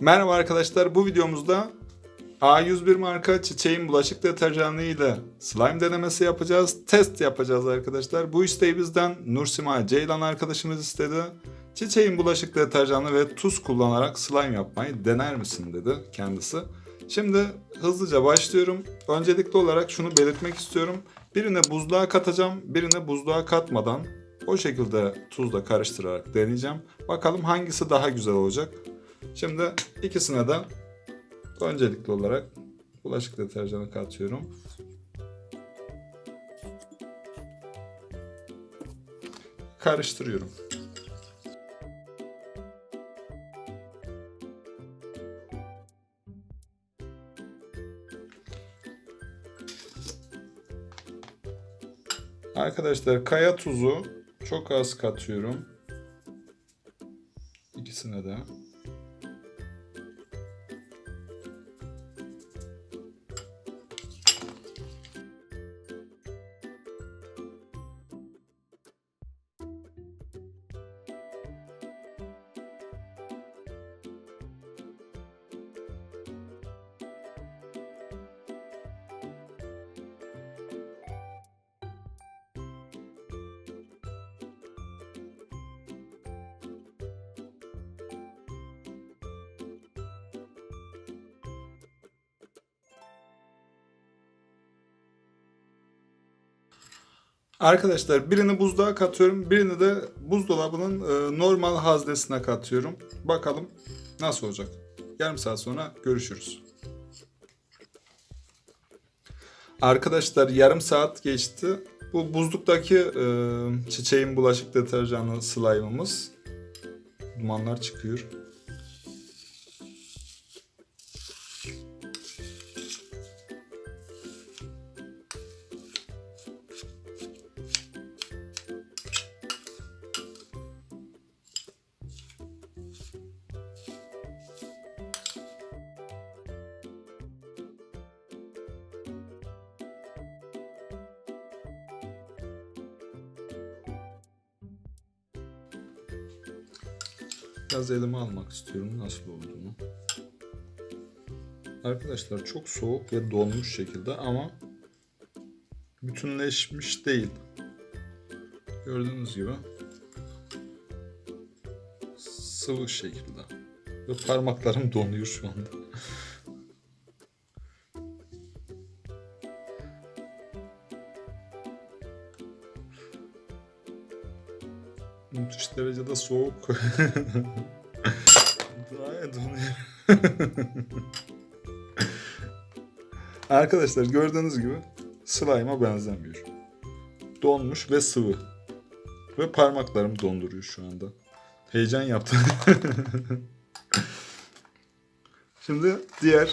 Merhaba arkadaşlar bu videomuzda A101 marka çiçeğin bulaşık deterjanı ile slime denemesi yapacağız. Test yapacağız arkadaşlar. Bu isteği bizden Nursima Ceylan arkadaşımız istedi. Çiçeğin bulaşık deterjanı ve tuz kullanarak slime yapmayı dener misin dedi kendisi. Şimdi hızlıca başlıyorum. Öncelikli olarak şunu belirtmek istiyorum. Birine buzluğa katacağım, birine buzluğa katmadan o şekilde tuzla karıştırarak deneyeceğim. Bakalım hangisi daha güzel olacak. Şimdi ikisine de öncelikli olarak bulaşık deterjanı katıyorum. Karıştırıyorum. Arkadaşlar kaya tuzu çok az katıyorum. İkisine de. Arkadaşlar birini buzluğa katıyorum, birini de buzdolabının e, normal haznesine katıyorum. Bakalım nasıl olacak. Yarım saat sonra görüşürüz. Arkadaşlar yarım saat geçti. Bu buzluktaki e, çiçeğin bulaşık deterjanı slime'ımız. Dumanlar çıkıyor. Biraz elime almak istiyorum nasıl olduğunu. Arkadaşlar çok soğuk ve donmuş şekilde ama bütünleşmiş değil. Gördüğünüz gibi sıvı şekilde. Ve parmaklarım donuyor şu anda. Müthiş derecede soğuk. Daha donuyor. Arkadaşlar gördüğünüz gibi slime'a benzemiyor. Donmuş ve sıvı. Ve parmaklarım donduruyor şu anda. Heyecan yaptım. Şimdi diğer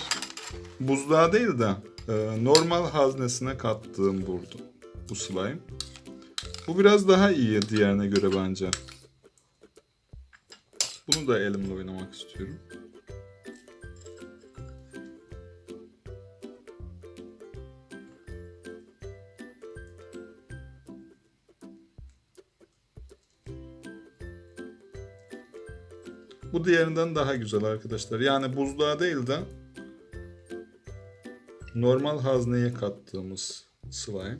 buzluğa değil de e, normal haznesine kattığım burdu bu slime. Bu biraz daha iyi diğerine göre bence. Bunu da elimle oynamak istiyorum. Bu diğerinden daha güzel arkadaşlar. Yani buzluğa değil de normal hazneye kattığımız slime.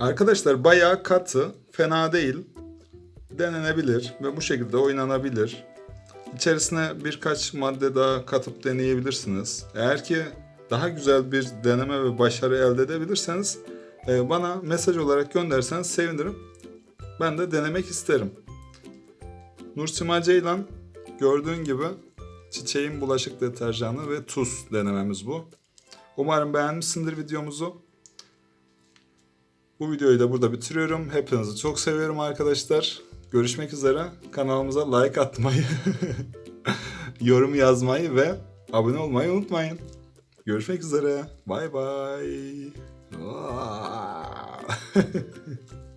Arkadaşlar bayağı katı, fena değil. Denenebilir ve bu şekilde oynanabilir. İçerisine birkaç madde daha katıp deneyebilirsiniz. Eğer ki daha güzel bir deneme ve başarı elde edebilirseniz e, bana mesaj olarak gönderseniz sevinirim. Ben de denemek isterim. Nursima Ceylan gördüğün gibi çiçeğin bulaşık deterjanı ve tuz denememiz bu. Umarım beğenmişsindir videomuzu. Bu videoyu da burada bitiriyorum. Hepinizi çok seviyorum arkadaşlar. Görüşmek üzere. Kanalımıza like atmayı, yorum yazmayı ve abone olmayı unutmayın. Görüşmek üzere. Bay bay.